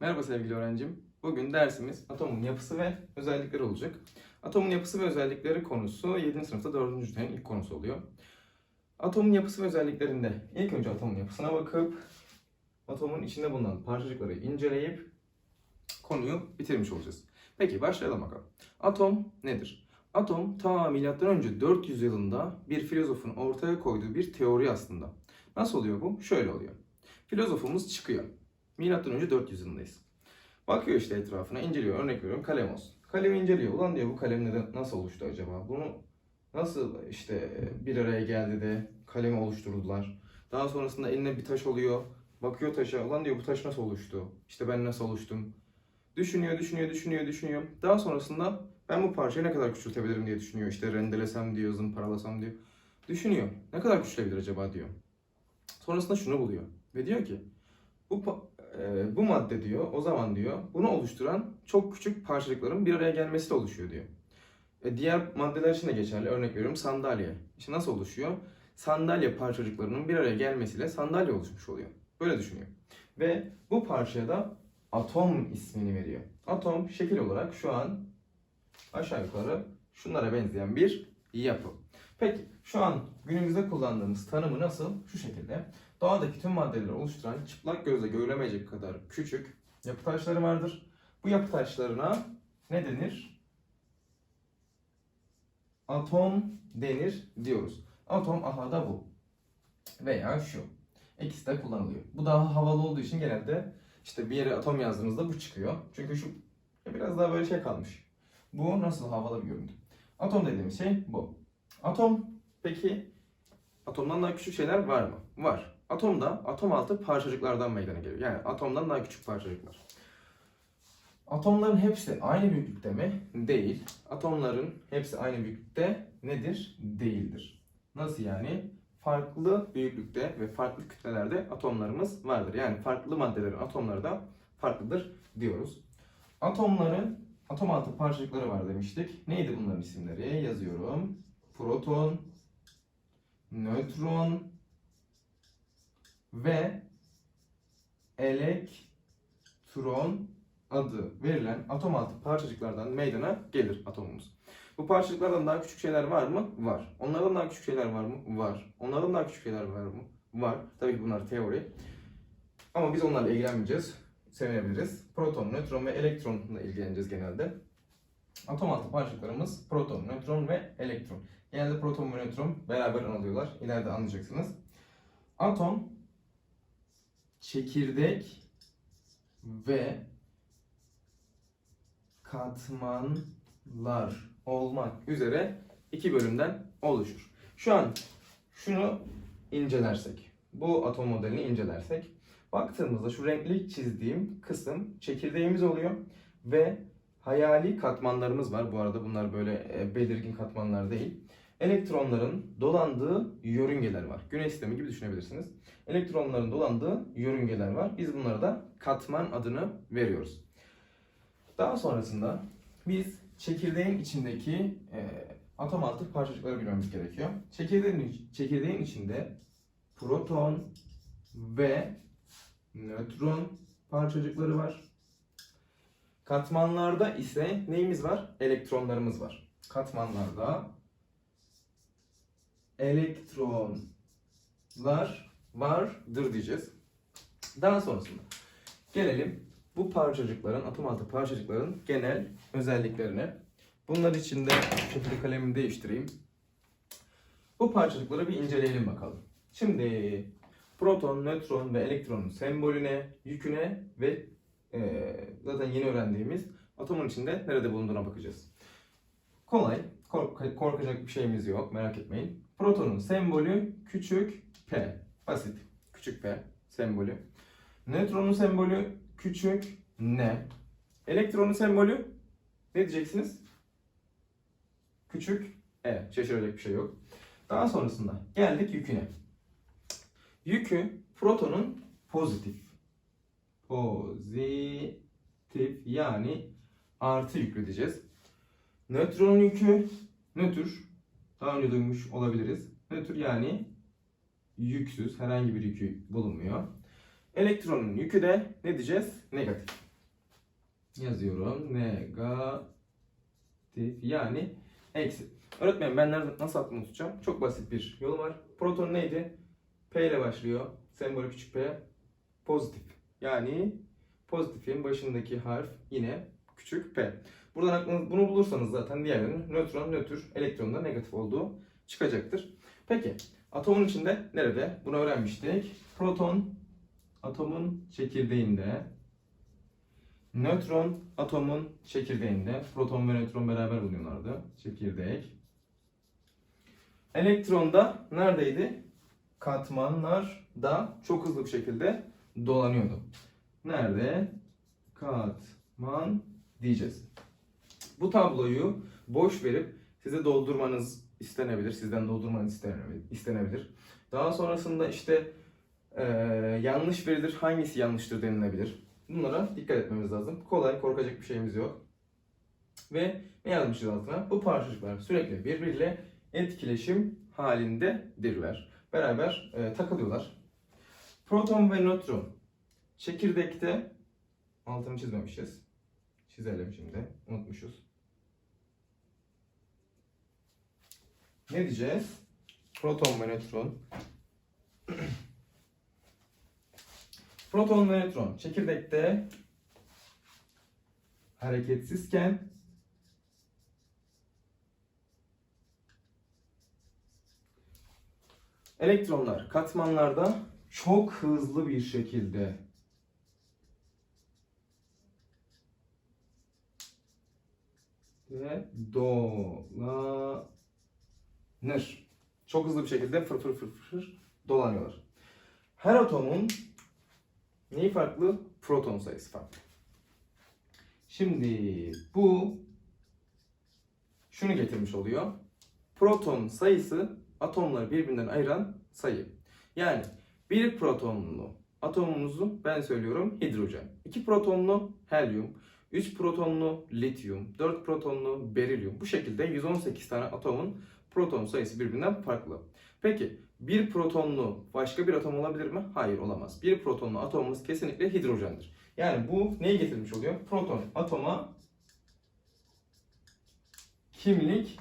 Merhaba sevgili öğrencim. Bugün dersimiz atomun yapısı ve özellikleri olacak. Atomun yapısı ve özellikleri konusu 7. sınıfta 4. dönemin ilk konusu oluyor. Atomun yapısı ve özelliklerinde ilk önce atomun yapısına bakıp atomun içinde bulunan parçacıkları inceleyip konuyu bitirmiş olacağız. Peki başlayalım bakalım. Atom nedir? Atom ta milattan önce 400 yılında bir filozofun ortaya koyduğu bir teori aslında. Nasıl oluyor bu? Şöyle oluyor. Filozofumuz çıkıyor. Milattan önce 400 yılındayız. Bakıyor işte etrafına, inceliyor. Örnek veriyorum kalem olsun. Kalemi inceliyor. Ulan diyor bu kalem neden, nasıl oluştu acaba? Bunu nasıl işte bir araya geldi de kalemi oluşturdular? Daha sonrasında eline bir taş oluyor. Bakıyor taşa. Ulan diyor bu taş nasıl oluştu? İşte ben nasıl oluştum? Düşünüyor, düşünüyor, düşünüyor, düşünüyor. Daha sonrasında ben bu parçayı ne kadar küçültebilirim diye düşünüyor. İşte rendelesem diyor, zımparalasam diyor. Düşünüyor. Ne kadar küçülebilir acaba diyor. Sonrasında şunu buluyor. Ve diyor ki bu bu madde diyor o zaman diyor bunu oluşturan çok küçük parçacıkların bir araya gelmesi de oluşuyor diyor. E, diğer maddeler için de geçerli. Örnek veriyorum sandalye. İşte nasıl oluşuyor? Sandalye parçacıklarının bir araya gelmesiyle sandalye oluşmuş oluyor. Böyle düşünüyor. Ve bu parçaya da atom ismini veriyor. Atom şekil olarak şu an aşağı yukarı şunlara benzeyen bir yapı. Peki şu an günümüzde kullandığımız tanımı nasıl? Şu şekilde. Doğadaki tüm maddeleri oluşturan çıplak gözle görülemeyecek kadar küçük yapı taşları vardır. Bu yapı taşlarına ne denir? Atom denir diyoruz. Atom aha da bu. Veya şu. İkisi de kullanılıyor. Bu daha havalı olduğu için genelde işte bir yere atom yazdığınızda bu çıkıyor. Çünkü şu biraz daha böyle şey kalmış. Bu nasıl havalı bir görüntü. Atom dediğimiz şey bu. Atom peki atomdan daha küçük şeyler var mı? Var. Atom da atom altı parçacıklardan meydana geliyor. Yani atomdan daha küçük parçacıklar. Atomların hepsi aynı büyüklükte mi? Değil. Atomların hepsi aynı büyüklükte nedir? Değildir. Nasıl yani? Farklı büyüklükte ve farklı kütlelerde atomlarımız vardır. Yani farklı maddelerin atomları da farklıdır diyoruz. Atomların atom altı parçacıkları var demiştik. Neydi bunların isimleri? Yazıyorum. Proton, nötron ve elektron adı verilen atom altı parçacıklardan meydana gelir atomumuz. Bu parçacıklardan daha küçük şeyler var mı? Var. Onlardan daha küçük şeyler var mı? Var. Onlardan daha küçük şeyler var mı? Var. Tabii ki bunlar teori. Ama biz onlarla ilgilenmeyeceğiz. Sevebiliriz. Proton, nötron ve elektronla ilgileneceğiz genelde. Atom altı parçacıklarımız proton, nötron ve elektron. Genelde proton ve nötron beraber anılıyorlar. İleride anlayacaksınız. Atom, çekirdek ve katmanlar olmak üzere iki bölümden oluşur. Şu an şunu incelersek, bu atom modelini incelersek, baktığımızda şu renkli çizdiğim kısım çekirdeğimiz oluyor ve hayali katmanlarımız var. Bu arada bunlar böyle e, belirgin katmanlar değil. Elektronların dolandığı yörüngeler var. Güneş sistemi gibi düşünebilirsiniz. Elektronların dolandığı yörüngeler var. Biz bunlara da katman adını veriyoruz. Daha sonrasında biz çekirdeğin içindeki e, atom altı parçacıkları bilmemiz gerekiyor. Çekirdeğin, çekirdeğin içinde proton ve nötron parçacıkları var. Katmanlarda ise neyimiz var? Elektronlarımız var. Katmanlarda elektronlar vardır diyeceğiz. Daha sonrasında gelelim bu parçacıkların, atom altı parçacıkların genel özelliklerine. Bunlar için de şekilde kalemimi değiştireyim. Bu parçacıkları bir inceleyelim bakalım. Şimdi proton, nötron ve elektronun sembolüne, yüküne ve eee, zaten yeni öğrendiğimiz atomun içinde nerede bulunduğuna bakacağız. Kolay, kork- korkacak bir şeyimiz yok merak etmeyin. Protonun sembolü küçük p, basit küçük p sembolü. Nötronun sembolü küçük n. Elektronun sembolü ne diyeceksiniz? Küçük e. Şaşıracak bir şey yok. Daha sonrasında geldik yüküne. Yükü protonun pozitif. Pozitif yani artı yüklü diyeceğiz. Nötronun yükü nötr. Daha önce duymuş olabiliriz. Nötr yani yüksüz. Herhangi bir yükü bulunmuyor. Elektronun yükü de ne diyeceğiz? Negatif. yazıyorum. Negatif yani eksi. Öğretmenim ben nasıl aklımı tutacağım? Çok basit bir yolu var. Proton neydi? P ile başlıyor. Sembolü küçük p. Pozitif. Yani pozitifin başındaki harf yine küçük p. Buradan aklınız bunu bulursanız zaten diğerlerinin nötron, nötr, elektron da negatif olduğu çıkacaktır. Peki atomun içinde nerede? Bunu öğrenmiştik. Proton atomun çekirdeğinde. Nötron atomun çekirdeğinde. Proton ve nötron beraber bulunuyorlardı. Çekirdek. Elektron da neredeydi? Katmanlarda çok hızlı bir şekilde dolanıyordu. Nerede? Katman diyeceğiz. Bu tabloyu boş verip size doldurmanız istenebilir. Sizden doldurmanız istenebilir. Daha sonrasında işte eee, yanlış verilir, hangisi yanlıştır denilebilir. Bunlara dikkat etmemiz lazım. Kolay, korkacak bir şeyimiz yok. Ve ne yazmışız altına? Bu parçacıklar sürekli birbiriyle etkileşim halindedirler. Beraber e, takılıyorlar. Proton ve nötron çekirdekte altını çizmemişiz. Çizelim şimdi. Unutmuşuz. Ne diyeceğiz? Proton ve nötron. Proton ve nötron çekirdekte hareketsizken elektronlar katmanlarda çok hızlı bir şekilde ve dolanır. Çok hızlı bir şekilde fır fır fır fır dolanıyorlar. Her atomun neyi farklı? Proton sayısı farklı. Şimdi bu şunu getirmiş oluyor. Proton sayısı atomları birbirinden ayıran sayı. Yani bir protonlu atomumuzu ben söylüyorum hidrojen. 2 protonlu helyum, 3 protonlu lityum, 4 protonlu berilyum. Bu şekilde 118 tane atomun proton sayısı birbirinden farklı. Peki bir protonlu başka bir atom olabilir mi? Hayır olamaz. Bir protonlu atomumuz kesinlikle hidrojendir. Yani bu neyi getirmiş oluyor? Proton atoma kimlik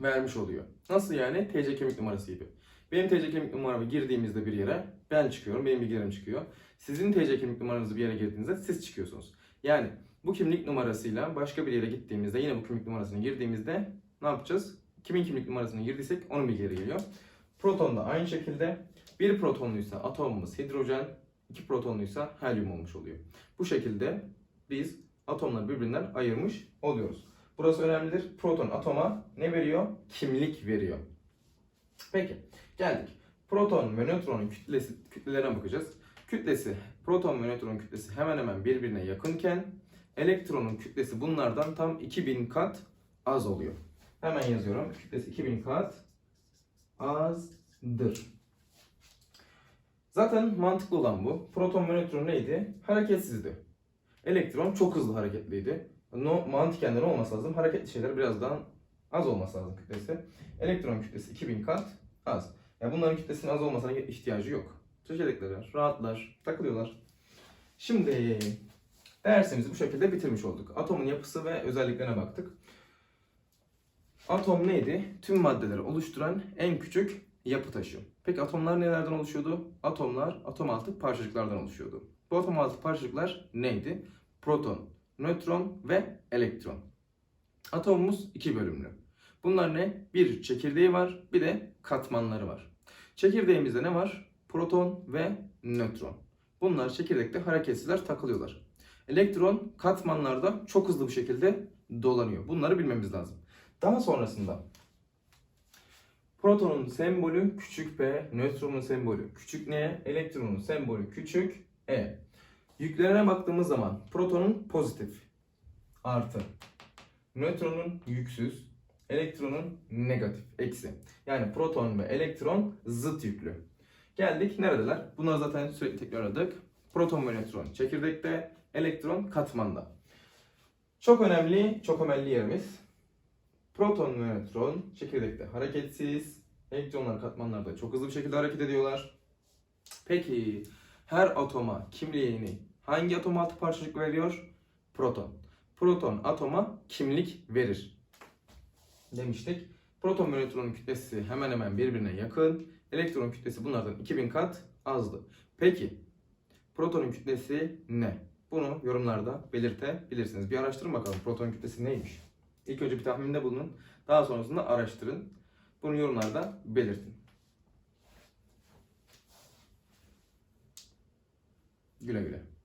vermiş oluyor. Nasıl yani? TC kimlik numarası gibi. Benim TC kimlik numaramı girdiğimizde bir yere ben çıkıyorum, benim bilgilerim çıkıyor. Sizin TC kimlik numaranızı bir yere girdiğinizde siz çıkıyorsunuz. Yani bu kimlik numarasıyla başka bir yere gittiğimizde yine bu kimlik numarasını girdiğimizde ne yapacağız? Kimin kimlik numarasını girdiysek onun bilgileri geliyor. Proton da aynı şekilde bir protonluysa atomumuz hidrojen, iki protonluysa helyum olmuş oluyor. Bu şekilde biz atomları birbirinden ayırmış oluyoruz. Burası önemlidir. Proton atoma ne veriyor? Kimlik veriyor. Peki geldik. Proton ve nötronun kütlesi, kütlelerine bakacağız. Kütlesi, proton ve nötronun kütlesi hemen hemen birbirine yakınken elektronun kütlesi bunlardan tam 2000 kat az oluyor. Hemen yazıyorum. Kütlesi 2000 kat azdır. Zaten mantıklı olan bu. Proton ve nötron neydi? Hareketsizdi. Elektron çok hızlı hareketliydi. No, mantıken de ne olması lazım? Hareketli şeyler birazdan az olması lazım kütlesi. Elektron kütlesi 2000 kat az. Yani bunların kütlesinin az olmasına ihtiyacı yok. Çekirdekler, rahatlar, takılıyorlar. Şimdi dersimizi bu şekilde bitirmiş olduk. Atomun yapısı ve özelliklerine baktık. Atom neydi? Tüm maddeleri oluşturan en küçük yapı taşı. Peki atomlar nelerden oluşuyordu? Atomlar atom altı parçacıklardan oluşuyordu. Bu atom altı parçacıklar neydi? Proton, nötron ve elektron. Atomumuz iki bölümlü. Bunlar ne? Bir çekirdeği var, bir de katmanları var. Çekirdeğimizde ne var? Proton ve nötron. Bunlar çekirdekte hareketsizler takılıyorlar. Elektron katmanlarda çok hızlı bir şekilde dolanıyor. Bunları bilmemiz lazım. Daha sonrasında protonun sembolü küçük p, nötronun sembolü küçük n, elektronun sembolü küçük e. Yüklerine baktığımız zaman protonun pozitif artı, nötronun yüksüz, elektronun negatif eksi. Yani proton ve elektron zıt yüklü. Geldik neredeler? Bunları zaten sürekli tekrarladık. Proton ve nötron çekirdekte, elektron katmanda. Çok önemli, çok önemli yerimiz. Proton ve nötron çekirdekte hareketsiz, elektronlar katmanlarda çok hızlı bir şekilde hareket ediyorlar. Peki her atoma kimliğini hangi atom altı parçacık veriyor? Proton. Proton atoma kimlik verir. Demiştik. Proton ve nötronun kütlesi hemen hemen birbirine yakın. Elektron kütlesi bunlardan 2000 kat azdı. Peki protonun kütlesi ne? Bunu yorumlarda belirtebilirsiniz. Bir araştırın bakalım proton kütlesi neymiş. İlk önce bir tahminde bulunun. Daha sonrasında araştırın. Bunu yorumlarda belirtin. Güle güle.